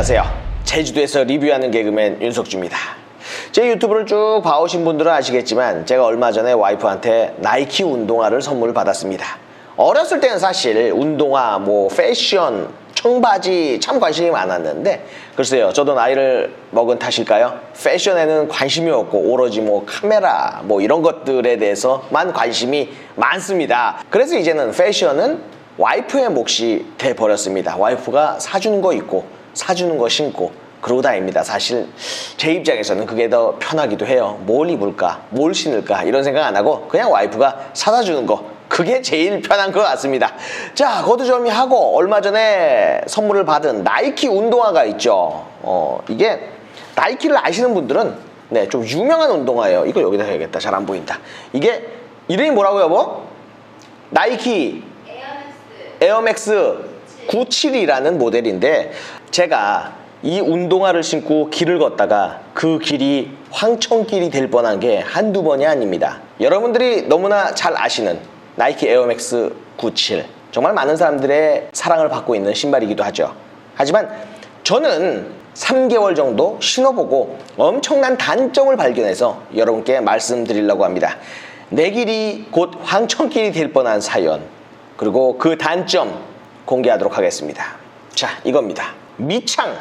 안녕하세요. 제주도에서 리뷰하는 개그맨 윤석주입니다. 제 유튜브를 쭉 봐오신 분들은 아시겠지만 제가 얼마 전에 와이프한테 나이키 운동화를 선물 받았습니다. 어렸을 때는 사실 운동화, 뭐 패션, 청바지 참 관심이 많았는데 글쎄요 저도 나이를 먹은 탓일까요? 패션에는 관심이 없고 오로지 뭐 카메라 뭐 이런 것들에 대해서만 관심이 많습니다. 그래서 이제는 패션은 와이프의 몫이 돼버렸습니다. 와이프가 사주는 거 입고 사주는 거 신고 그러고 다닙니다. 사실 제 입장에서는 그게 더 편하기도 해요. 뭘 입을까, 뭘 신을까 이런 생각 안 하고 그냥 와이프가 사다 주는 거 그게 제일 편한 것 같습니다. 자, 거두절미 하고 얼마 전에 선물을 받은 나이키 운동화가 있죠. 어, 이게 나이키를 아시는 분들은 네, 좀 유명한 운동화예요. 이거 여기다 해야겠다. 잘 안 보인다. 이게 이름이 뭐라고요, 뭐? 나이키 에어맥스 97이라는 모델인데 제가 이 운동화를 신고 길을 걷다가 그 길이 황천길이 될 뻔한 게 한두 번이 아닙니다. 여러분들이 너무나 잘 아시는 나이키 에어맥스 97 정말 많은 사람들의 사랑을 받고 있는 신발이기도 하죠. 하지만 저는 3개월 정도 신어보고 엄청난 단점을 발견해서 여러분께 말씀드리려고 합니다. 내 길이 곧 황천길이 될 뻔한 사연 그리고 그 단점 공개하도록 하겠습니다. 자, 이겁니다. 밑창.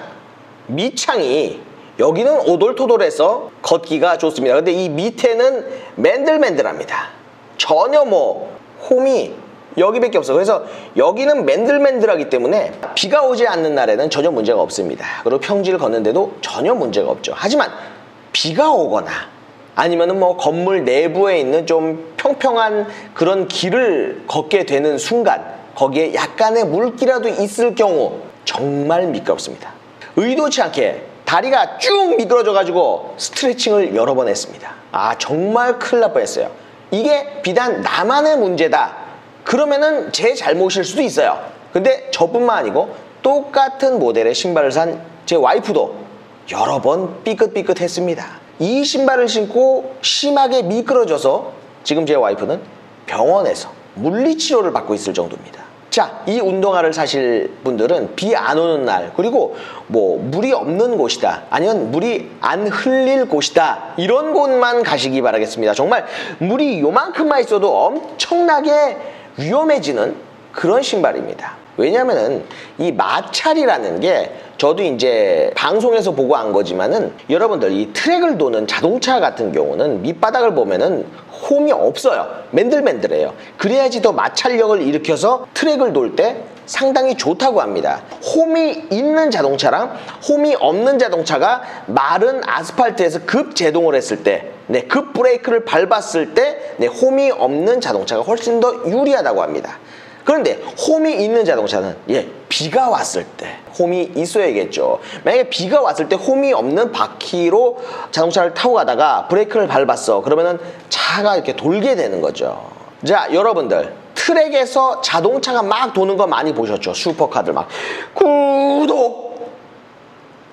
밑창이 여기는 오돌토돌해서 걷기가 좋습니다. 근데 이 밑에는 맨들맨들합니다. 전혀 뭐 홈이 여기밖에 없어. 그래서 여기는 맨들맨들하기 때문에 비가 오지 않는 날에는 전혀 문제가 없습니다. 그리고 평지를 걷는데도 전혀 문제가 없죠. 하지만 비가 오거나 아니면은 뭐 건물 내부에 있는 좀 평평한 그런 길을 걷게 되는 순간 거기에 약간의 물기라도 있을 경우 정말 미끄럽습니다. 의도치 않게 다리가 쭉 미끄러져 가지고 스트레칭을 여러 번 했습니다. 아 정말 큰일 날 뻔했어요. 이게 비단 나만의 문제다. 그러면은 제 잘못일 수도 있어요. 근데 저뿐만 아니고 똑같은 모델의 신발을 산 제 와이프도 여러 번 삐끗삐끗했습니다. 이 신발을 신고 심하게 미끄러져서 지금 제 와이프는 병원에서 물리치료를 받고 있을 정도입니다. 자, 이 운동화를 사실 분들은 비 안 오는 날, 그리고 뭐 물이 없는 곳이다, 아니면 물이 안 흘릴 곳이다, 이런 곳만 가시기 바라겠습니다. 정말 물이 요만큼만 있어도 엄청나게 위험해지는 그런 신발입니다. 왜냐면은 이 마찰이라는 게 저도 이제 방송에서 보고 안 거지만은 여러분들 이 트랙을 도는 자동차 같은 경우는 밑바닥을 보면은 홈이 없어요. 맨들맨들해요. 그래야지 더 마찰력을 일으켜서 트랙을 돌 때 상당히 좋다고 합니다. 홈이 있는 자동차랑 홈이 없는 자동차가 마른 아스팔트에서 급 제동을 했을 때, 네, 급 브레이크를 밟았을 때, 네, 홈이 없는 자동차가 훨씬 더 유리하다고 합니다. 그런데 홈이 있는 자동차는 예 비가 왔을 때 홈이 있어야겠죠. 만약에 비가 왔을 때 홈이 없는 바퀴로 자동차를 타고 가다가 브레이크를 밟았어. 그러면은 차가 이렇게 돌게 되는 거죠. 자 여러분들 트랙에서 자동차가 막 도는 거 많이 보셨죠? 슈퍼카들 막 구독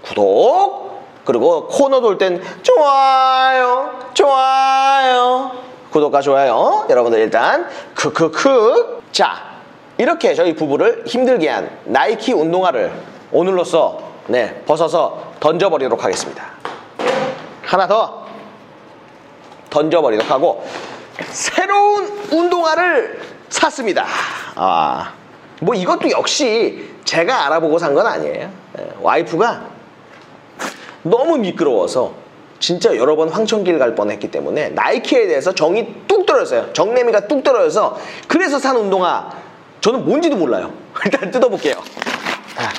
구독 그리고 코너 돌 땐 좋아요 좋아요 구독과 좋아요 여러분들 일단 크크크 자 이렇게 저희 부부를 힘들게 한 나이키 운동화를 오늘로써 네 벗어서 던져버리도록 하겠습니다. 하나 더 던져버리도록 하고 새로운 운동화를 샀습니다. 아 뭐 이것도 역시 제가 알아보고 산 건 아니에요. 네, 와이프가 너무 미끄러워서 진짜 여러 번 황천길 갈 뻔했기 때문에 나이키에 대해서 정이 뚝 떨어졌어요. 정내미가 뚝 떨어져서 그래서 산 운동화 저는 뭔지도 몰라요. 일단 뜯어볼게요. 아.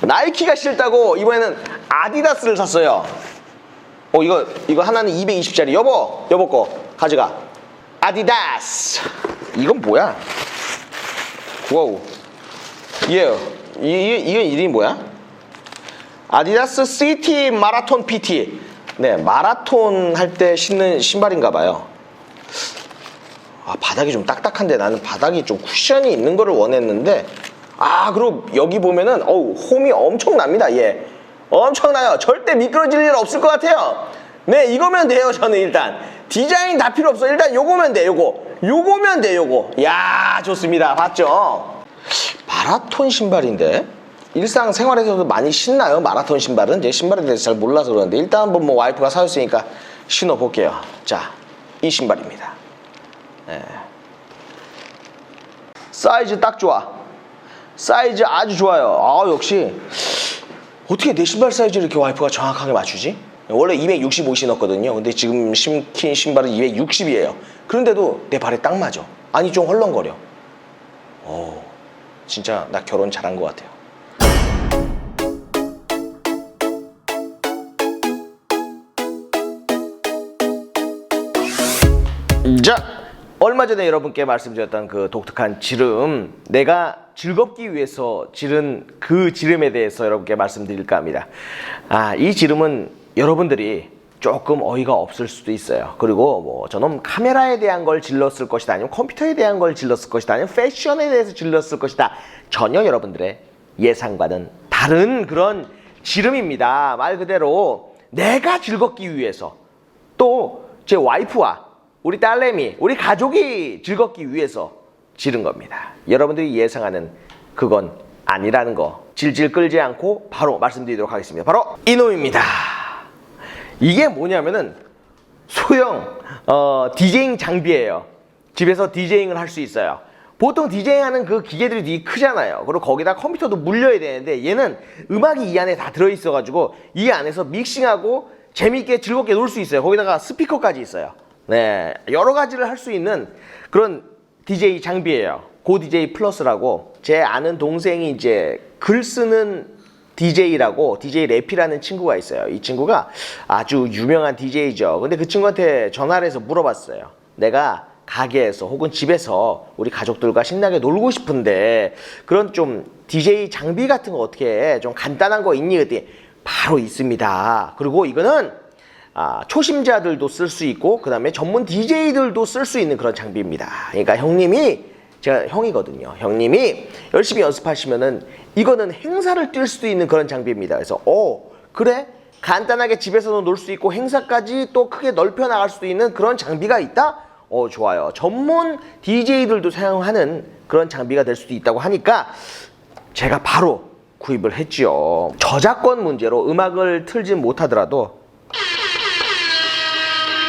나이키가 싫다고 이번에는 아디다스를 샀어요. 어 이거 이거 하나는 220짜리 여보 여보 거 가져가 아디다스 이건 뭐야? 와우 예 이, 이, 이건 이름이 뭐야? 아디다스 시티 마라톤 PT. 네, 마라톤 할 때 신는 신발인가 봐요. 아, 바닥이 좀 딱딱한데 나는 바닥이 좀 쿠션이 있는 거를 원했는데 아, 그리고 여기 보면은 어우, 홈이 엄청납니다. 예. 엄청나요. 절대 미끄러질 일 없을 것 같아요. 네, 이거면 돼요. 저는 일단 디자인 다 필요 없어. 일단 요거면 돼. 요거. 요거면 돼. 요거. 야, 좋습니다. 봤죠? 마라톤 신발인데 일상 생활에서도 많이 신나요 마라톤 신발은 제 신발에 대해서 잘 몰라서 그러는데 일단 한번 뭐 와이프가 사줬으니까 신어 볼게요 자 이 신발입니다 예. 사이즈 딱 좋아. 사이즈 아주 좋아요. 아 역시 어떻게 내 신발 사이즈 이렇게 와이프가 정확하게 맞추지? 원래 265 신었거든요. 근데 지금 신킨 신발은 260이에요. 그런데도 내 발에 딱 맞아. 아니 좀 헐렁거려. 오 진짜 나 결혼 잘한 것 같아요. 자, 얼마 전에 여러분께 말씀드렸던 그 독특한 지름, 내가 즐겁기 위해서 지른 그 지름에 대해서 여러분께 말씀드릴까 합니다. 아, 이 지름은 여러분들이 조금 어이가 없을 수도 있어요. 그리고 뭐 저놈 카메라에 대한 걸 질렀을 것이다, 아니면 컴퓨터에 대한 걸 질렀을 것이다, 아니면 패션에 대해서 질렀을 것이다. 전혀 여러분들의 예상과는 다른 그런 지름입니다. 말 그대로 내가 즐겁기 위해서 또 제 와이프와 우리 딸내미, 우리 가족이 즐겁기 위해서 지른 겁니다. 여러분들이 예상하는 그건 아니라는 거 질질 끌지 않고 바로 말씀드리도록 하겠습니다. 바로 이놈입니다. 이게 뭐냐면은 소형 어, 디제잉 장비예요. 집에서 디제잉을 할 수 있어요. 보통 디제잉하는 그 기계들이 되게 크잖아요. 그리고 거기다 컴퓨터도 물려야 되는데 얘는 음악이 이 안에 다 들어있어가지고 이 안에서 믹싱하고 재미있게 즐겁게 놀 수 있어요. 거기다가 스피커까지 있어요. 네, 여러 가지를 할 수 있는 그런 DJ 장비예요. 고 DJ 플러스라고 제 아는 동생이 이제 글 쓰는 DJ라고 DJ 래피라는 친구가 있어요. 이 친구가 아주 유명한 DJ죠. 근데 그 친구한테 전화를 해서 물어봤어요. 내가 가게에서 혹은 집에서 우리 가족들과 신나게 놀고 싶은데 그런 좀 DJ 장비 같은 거 어떻게 좀 간단한 거 있니? 그랬더니 바로 있습니다. 그리고 이거는 아, 초심자들도 쓸 수 있고 그 다음에 전문 DJ들도 쓸 수 있는 그런 장비입니다. 그러니까 형님이 제가 형이거든요. 형님이 열심히 연습하시면은 이거는 행사를 뛸 수도 있는 그런 장비입니다. 그래서 어 그래 간단하게 집에서도 놀 수 있고 행사까지 또 크게 넓혀 나갈 수도 있는 그런 장비가 있다. 어 좋아요. 전문 DJ들도 사용하는 그런 장비가 될 수도 있다고 하니까 제가 바로 구입을 했지요. 저작권 문제로 음악을 틀진 못하더라도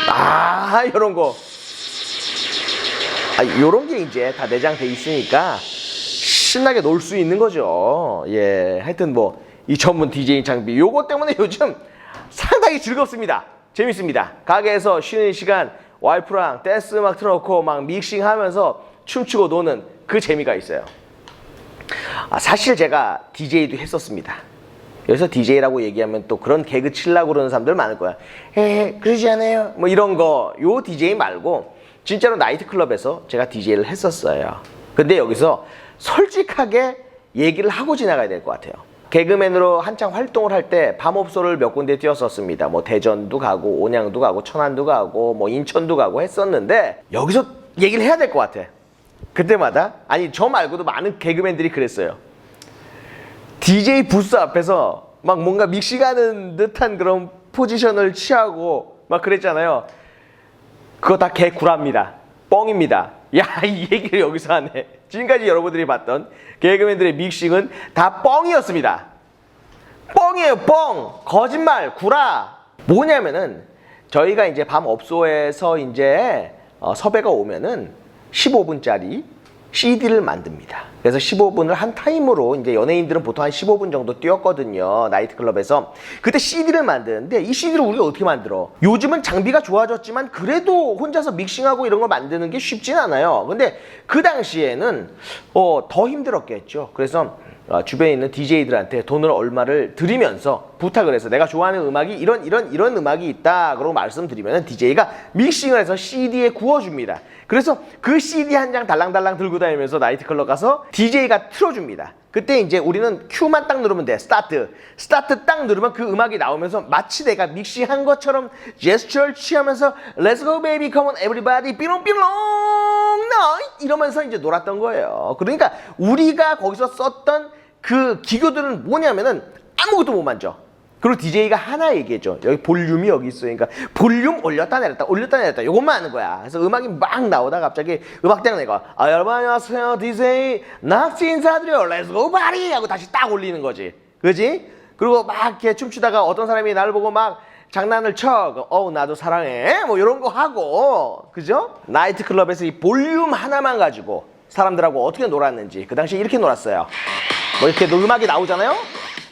아, 요런 거. 아, 요런 게 이제 다 내장돼 있으니까 신나게 놀 수 있는 거죠. 예. 하여튼 뭐, 이 전문 DJ 장비. 요거 때문에 요즘 상당히 즐겁습니다. 재밌습니다. 가게에서 쉬는 시간 와이프랑 댄스 음악 틀어놓고 막 믹싱 하면서 춤추고 노는 그 재미가 있어요. 아, 사실 제가 DJ도 했었습니다. 여기서 DJ라고 얘기하면 또 그런 개그 칠라고 그러는 사람들 많을 거야. 에 그러지 않아요. 뭐 이런 거, 요 DJ 말고 진짜로 나이트클럽에서 제가 DJ를 했었어요. 근데 여기서 솔직하게 얘기를 하고 지나가야 될 것 같아요. 개그맨으로 한창 활동을 할 때 밤업소를 몇 군데 뛰었었습니다. 뭐 대전도 가고 온양도 가고 천안도 가고 뭐 인천도 가고 했었는데 여기서 얘기를 해야 될 것 같아. 그때마다 아니 저 말고도 많은 개그맨들이 그랬어요. DJ 부스 앞에서 막 뭔가 믹싱하는 듯한 그런 포지션을 취하고 막 그랬잖아요. 그거 다 개구랍니다. 뻥입니다. 야, 이 얘기를 여기서 하네. 지금까지 여러분들이 봤던 개그맨들의 믹싱은 다 뻥이었습니다. 뻥이에요, 뻥. 거짓말, 구라. 뭐냐면은 저희가 이제 밤 업소에서 이제 어, 섭외가 오면은 15분짜리 CD를 만듭니다. 그래서 15분을 한 타임으로 이제 연예인들은 보통 한 15분 정도 뛰었거든요. 나이트클럽에서. 그때 CD를 만드는데 이 CD를 우리가 어떻게 만들어? 요즘은 장비가 좋아졌지만 그래도 혼자서 믹싱하고 이런 걸 만드는 게 쉽진 않아요. 근데 그 당시에는 어, 더 힘들었겠죠. 그래서 어, 주변에 있는 DJ들한테 돈을 얼마를 드리면서 부탁을 해서 내가 좋아하는 음악이 이런 이런 이런 음악이 있다 그러고 말씀드리면 DJ가 믹싱을 해서 CD에 구워줍니다. 그래서 그 CD 한 장 달랑달랑 들고 다니면서 나이트클럽 가서 DJ가 틀어줍니다. 그때 이제 우리는 큐만 딱 누르면 돼. 스타트. 스타트 딱 누르면 그 음악이 나오면서 마치 내가 믹싱한 것처럼 제스처를 취하면서 Let's go baby, come on everybody, 삐롱삐롱 너 이러면서 이제 놀았던 거예요. 그러니까 우리가 거기서 썼던 그 기교들은 뭐냐면은 아무것도 못 만져. 그리고 DJ가 하나 얘기해줘. 여기 볼륨이 여기 있으니까 볼륨 올렸다 내렸다 올렸다 내렸다 이것만 하는 거야. 그래서 음악이 막 나오다 갑자기 음악대가 내가 아 여러분 안녕하세요 DJ 낙지 인사드려 렛츠고 바리 하고 다시 딱 올리는 거지. 그지? 그리고 막 이렇게 춤추다가 어떤 사람이 나를 보고 막 장난을 쳐. 어우 나도 사랑해. 뭐 이런 거 하고 그죠? 나이트클럽에서 이 볼륨 하나만 가지고 사람들하고 어떻게 놀았는지 그 당시 이렇게 놀았어요. 뭐 이렇게 음악이 나오잖아요.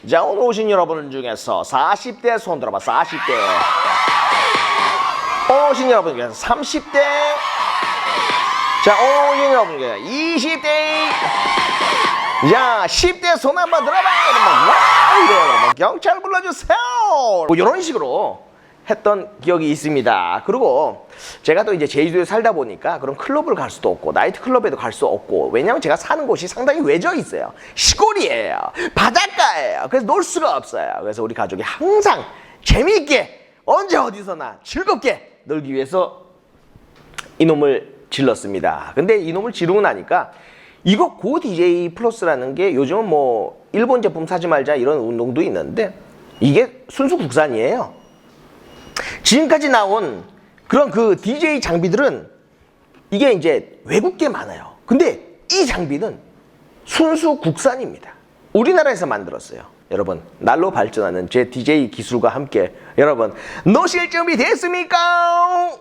자 오늘 오신 여러분 중에서 40대 손 들어봐 40대 오신 여러분 중에서 30대 자 오신 여러분 중에서 20대 자 10대 손 한번 들어봐 이러면 와 이래요 그러면 경찰 불러주세요 뭐 이런 식으로 했던 기억이 있습니다. 그리고 제가 또 이제 제주도에 살다 보니까 그런 클럽을 갈 수도 없고 나이트 클럽에도 갈 수 없고 왜냐면 제가 사는 곳이 상당히 외져 있어요. 시골이에요. 바닷가예요. 그래서 놀 수가 없어요. 그래서 우리 가족이 항상 재미있게 언제 어디서나 즐겁게 놀기 위해서 이놈을 질렀습니다. 근데 이놈을 지르고 나니까 이거 고 DJ 플러스라는 게 요즘은 뭐 일본 제품 사지 말자 이런 운동도 있는데 이게 순수 국산이에요. 지금까지 나온 그런 그 DJ 장비들은 이게 이제 외국계 많아요. 근데 이 장비는 순수 국산입니다. 우리나라에서 만들었어요. 여러분, 날로 발전하는 제 DJ 기술과 함께 여러분, 노실 준비 됐습니까?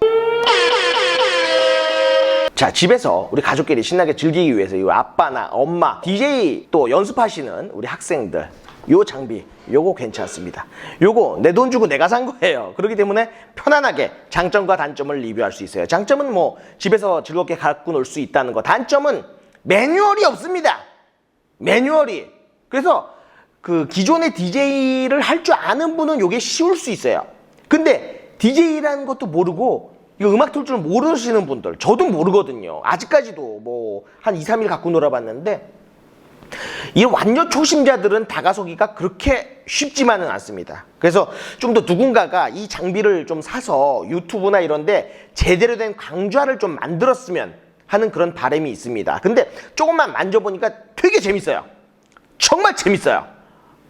자, 집에서 우리 가족끼리 신나게 즐기기 위해서 이 아빠나 엄마, DJ 또 연습하시는 우리 학생들 요 장비 요거 괜찮습니다. 요거 내 돈 주고 내가 산 거예요. 그렇기 때문에 편안하게 장점과 단점을 리뷰할 수 있어요. 장점은 뭐 집에서 즐겁게 갖고 놀 수 있다는 거. 단점은 매뉴얼이 없습니다. 매뉴얼이. 그래서 그 기존의 DJ를 할 줄 아는 분은 요게 쉬울 수 있어요. 근데 DJ라는 것도 모르고 이거 음악 틀 줄 모르시는 분들, 저도 모르거든요. 아직까지도 뭐 한 2, 3일 갖고 놀아봤는데 이 완전 초심자들은 다가서기가 그렇게 쉽지만은 않습니다. 그래서 좀 더 누군가가 이 장비를 좀 사서 유튜브나 이런데 제대로 된 강좌를 좀 만들었으면 하는 그런 바람이 있습니다. 근데 조금만 만져보니까 되게 재밌어요. 정말 재밌어요.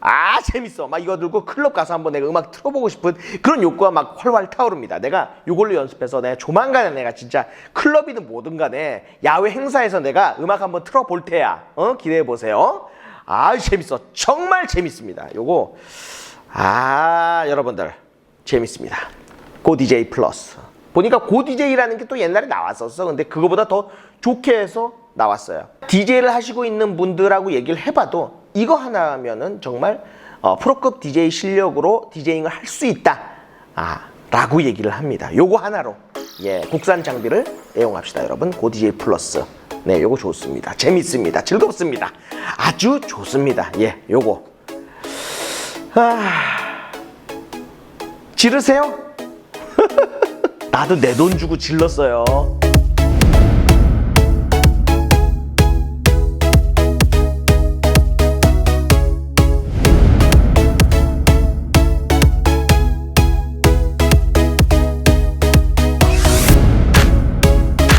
아 재밌어. 막 이거 들고 클럽 가서 한번 내가 음악 틀어보고 싶은 그런 욕구가 막 활활 타오릅니다. 내가 이걸로 연습해서 내가 조만간에 내가 진짜 클럽이든 뭐든 간에 야외 행사에서 내가 음악 한번 틀어볼 테야. 어 기대해 보세요. 아 재밌어. 정말 재밌습니다. 요거 아 여러분들 재밌습니다. 고 DJ 플러스. 보니까 고 DJ라는 게 또 옛날에 나왔었어. 근데 그거보다 더 좋게 해서 나왔어요. DJ를 하시고 있는 분들하고 얘기를 해봐도 이거 하나면은 정말 어, 프로급 DJ 실력으로 디제잉을 할 수 있다. 아, 라고 얘기를 합니다. 요거 하나로 예, 국산 장비를 애용합시다, 여러분. 고 DJ 플러스. 네, 요거 좋습니다. 재밌습니다. 즐겁습니다. 아주 좋습니다. 예, 요거. 아, 지르세요? 나도 내 돈 주고 질렀어요.